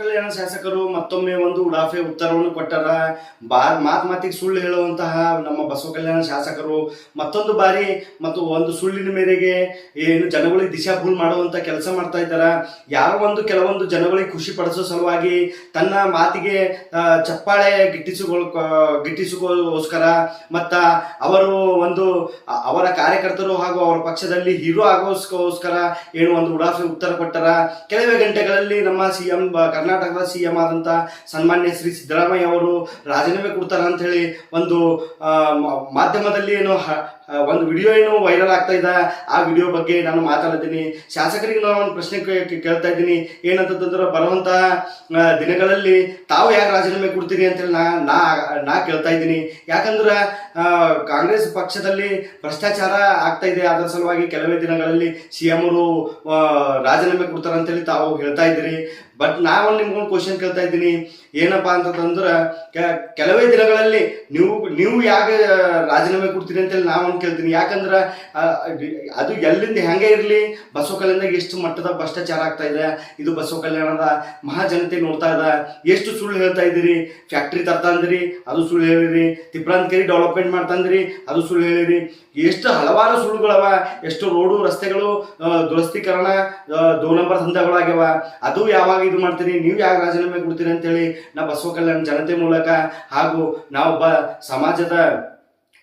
ಕಲ್ಯಾಣ ಶಾಸಕರು ಮತ್ತೊಮ್ಮೆ ಒಂದು ಉಡಾಫೆ ಉತ್ತರವನ್ನು ಕೊಟ್ಟರ. ಬಾ, ಮಾತು ಮಾತಿಗೆ ಸುಳ್ಳು ಹೇಳುವಂತಹ ನಮ್ಮ ಬಸವ ಕಲ್ಯಾಣ ಶಾಸಕರು ಮತ್ತೊಂದು ಬಾರಿ ಮತ್ತು ಒಂದು ಸುಳ್ಳಿನ ಮೇರೆಗೆ ಏನು ಜನಗಳಿಗೆ ದಿಶಾ ಭೂಲ್ ಮಾಡುವಂತ ಕೆಲಸ ಮಾಡ್ತಾ ಇದ್ದಾರ. ಯಾರೋ ಒಂದು ಕೆಲವೊಂದು ಜನಗಳಿಗೆ ಖುಷಿ ಪಡಿಸೋ ಸಲುವಾಗಿ ತನ್ನ ಮಾತಿಗೆ ಚಪ್ಪಾಳೆ ಗಿಟ್ಟಿಸಿಕೊಳ್ ಗಿಟ್ಟಿಸಿಕೋಸ್ಕರ ಮತ್ತ ಅವರು ಒಂದು ಅವರ ಕಾರ್ಯಕರ್ತರು ಹಾಗೂ ಅವರ ಪಕ್ಷದಲ್ಲಿ ಹೀರೋ ಆಗೋಸ್ಕೋಸ್ಕರ ಏನು ಒಂದು ಉಡಾಫೆ ಉತ್ತರ ಕೊಟ್ಟರ. ಕೆಲವೇ ಗಂಟೆಗಳಲ್ಲಿ ನಮ್ಮ ಸಿ ಎಂ ಕರ್ನಾಟಕದ ಸಿ ಎಂ ಆದಂಥ ಸನ್ಮಾನ್ಯ ಶ್ರೀ ಸಿದ್ದರಾಮಯ್ಯ ಅವರು ರಾಜೀನಾಮೆ ಕೊಡ್ತಾರೆ ಅಂತ ಹೇಳಿ ಒಂದು ಮಾಧ್ಯಮದಲ್ಲಿ ಏನು ಒಂದು ವಿಡಿಯೋ ಏನು ವೈರಲ್ ಆಗ್ತಾ ಇದೆ. ಆ ವಿಡಿಯೋ ಬಗ್ಗೆ ನಾನು ಮಾತಾಡ್ತೀನಿ. ಶಾಸಕರಿಗೆ ನಾನು ಒಂದು ಪ್ರಶ್ನೆ ಕೇಳ್ತಾ ಇದ್ದೀನಿ. ಏನಂತಂದ್ರೆ ಬರುವಂತಹ ದಿನಗಳಲ್ಲಿ ತಾವು ಯಾಕೆ ರಾಜೀನಾಮೆ ಕೊಡ್ತೀರಿ ಅಂತೇಳಿ ನಾ ನಾ ನಾ ಕೇಳ್ತಾ ಇದ್ದೀನಿ. ಯಾಕಂದ್ರೆ ಕಾಂಗ್ರೆಸ್ ಪಕ್ಷದಲ್ಲಿ ಭ್ರಷ್ಟಾಚಾರ ಆಗ್ತಾ ಇದೆ. ಅದರ ಸಲುವಾಗಿ ಕೆಲವೇ ದಿನಗಳಲ್ಲಿ ಸಿ ಎಂ ಅವರು ಆ, ರಾಜೀನಾಮೆ ಕೊಡ್ತಾರಂತೇಳಿ ತಾವು ಹೇಳ್ತಾ ಇದ್ದೀರಿ. ಬಟ್ ನಾವು ನಿಮ್ಗೊಂದು ಕ್ವಶನ್ ಕೇಳ್ತಾ ಇದ್ದೀನಿ. ಏನಪ್ಪಾ ಅಂತಂದ್ರೆ ಕೆಲವೇ ದಿನಗಳಲ್ಲಿ ನೀವು ನೀವು ಯಾಕೆ ರಾಜೀನಾಮೆ ಕೊಡ್ತೀರಿ ಅಂತೇಳಿ ನಾವು ಒಂದು ಕೇಳ್ತೀನಿ. ಯಾಕಂದ್ರೆ ಅದು ಎಲ್ಲಿಂದ ಹೆಂಗೆ ಇರಲಿ? ಬಸವ ಕಲ್ಯಾಣದಾಗ ಎಷ್ಟು ಮಟ್ಟದ ಭ್ರಷ್ಟಾಚಾರ ಆಗ್ತಾ ಇದೆ? ಇದು ಬಸವ ಕಲ್ಯಾಣದ ಮಹಾಜನತೆ ನೋಡ್ತಾ ಇದೆ. ಎಷ್ಟು ಸುಳ್ಳು ಹೇಳ್ತಾ ಇದ್ದೀರಿ? ಫ್ಯಾಕ್ಟ್ರಿ ತರ್ತಾ ಅಂದ್ರಿ ಅದು ಸುಳ್ಳು ಹೇಳಿರಿ. ತಿಪ್ರಾಂತಕೇರಿ ಡೆವಲಪ್ಮೆಂಟ್ ಮಾಡ್ತಂದ್ರಿ, ಅದು ಸುಳ್ಳು ಹೇಳಿರಿ. ಎಷ್ಟು ಹಲವಾರು ಸುಳ್ಳುಗಳವ, ಎಷ್ಟು ರೋಡು, ರಸ್ತೆಗಳು ದುರಸ್ತೀಕರಣ ದೋ ನಂಬರ್ ಹಂತಗಳಾಗ್ಯವ ಅದು ಯಾವಾಗ ಇದು ಮಾಡ್ತೀರಿ? ನೀವು ಯಾವ ರಾಜೀನಾಮೆ ಕೊಡ್ತೀರಿ ಅಂತೇಳಿ ನಾ ಬಸವ ಕಲ್ಯಾಣ ಜನತೆ ಮೂಲಕ ಹಾಗೂ ನಾವೊಬ್ಬ ಸಮಾಜದ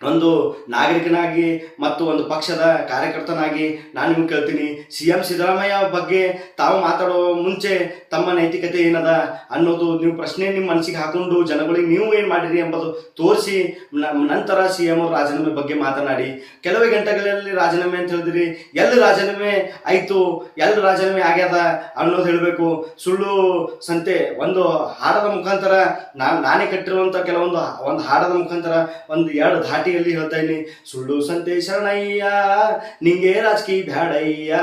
ಒಂದು ನಾಗರಿಕನಾಗಿ ಮತ್ತು ಒಂದು ಪಕ್ಷದ ಕಾರ್ಯಕರ್ತನಾಗಿ ನಾನು ನಿಮ್ಗೆ ಕೇಳ್ತೀನಿ. ಸಿ ಎಂ ಸಿದ್ದರಾಮಯ್ಯ ಬಗ್ಗೆ ತಾವು ಮಾತಾಡೋ ಮುಂಚೆ ತಮ್ಮ ನೈತಿಕತೆ ಏನದ ಅನ್ನೋದು ನೀವು ಪ್ರಶ್ನೆ ನಿಮ್ಮ ಮನಸ್ಸಿಗೆ ಹಾಕೊಂಡು ಜನಗಳಿಗೆ ನೀವು ಏನು ಮಾಡಿರಿ ಎಂಬುದು ತೋರಿಸಿ ನಂತರ ಸಿ ಎಂ ಅವರು ರಾಜೀನಾಮೆ ಬಗ್ಗೆ ಮಾತನಾಡಿ. ಕೆಲವೇ ಗಂಟೆಗಳಲ್ಲಿ ರಾಜೀನಾಮೆ ಅಂತ ಹೇಳಿದ್ರಿ. ಎಲ್ಲಿ ರಾಜೀನಾಮೆ ಆಯಿತು? ಎಲ್ಲಿ ರಾಜೀನಾಮೆ ಆಗ್ಯದ ಅನ್ನೋದು ಹೇಳಬೇಕು. ಸುಳ್ಳು ಸಂತೆ, ಒಂದು ಹಾಡದ ಮುಖಾಂತರ ನಾನು ನಾನೇ ಕಟ್ಟಿರುವಂಥ ಕೆಲವೊಂದು, ಒಂದು ಹಾಡದ ಮುಖಾಂತರ ಒಂದು ಎರಡು ಧಾಟಿಯಲ್ಲಿ ಹೇಳ್ತಾ ಇದ್ದೀನಿ ಸುಳ್ಳು ಸಂತೆ ಶರಣಯ್ಯ, ನಿಂಗೆ ರಾಜಕೀಯ ಬ್ಯಾಡಯ್ಯ,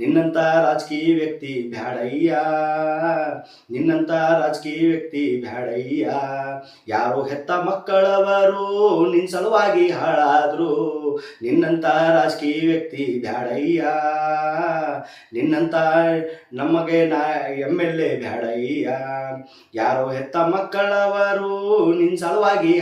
ನಿನ್ನಂತ ರಾಜಕೀಯ ವ್ಯಕ್ತಿ ಬ್ಯಾಡಯ್ಯ, ನಿನ್ನಂತ ರಾಜಕೀಯ ವ್ಯಕ್ತಿ ಬ್ಯಾಡಯ್ಯ. ಯಾರೋ ಹೆತ್ತ ಮಕ್ಕಳವರು ನಿನ್ ಸಲುವಾಗಿ ಹಾಳಾದ್ರು, ನಿನ್ನಂತ ರಾಜಕೀಯ ವ್ಯಕ್ತಿ ಬ್ಯಾಡಯ್ಯ. ನಿನ್ನಂತ ನಮಗೆ ನಾ ಎಂ ಎಲ್ ಎ ಬ್ಯಾಡಯ್ಯ. ಯಾರೋ ಹೆತ್ತ ಮಕ್ಕಳವರು ನಿನ್ ಸಲುವಾಗಿ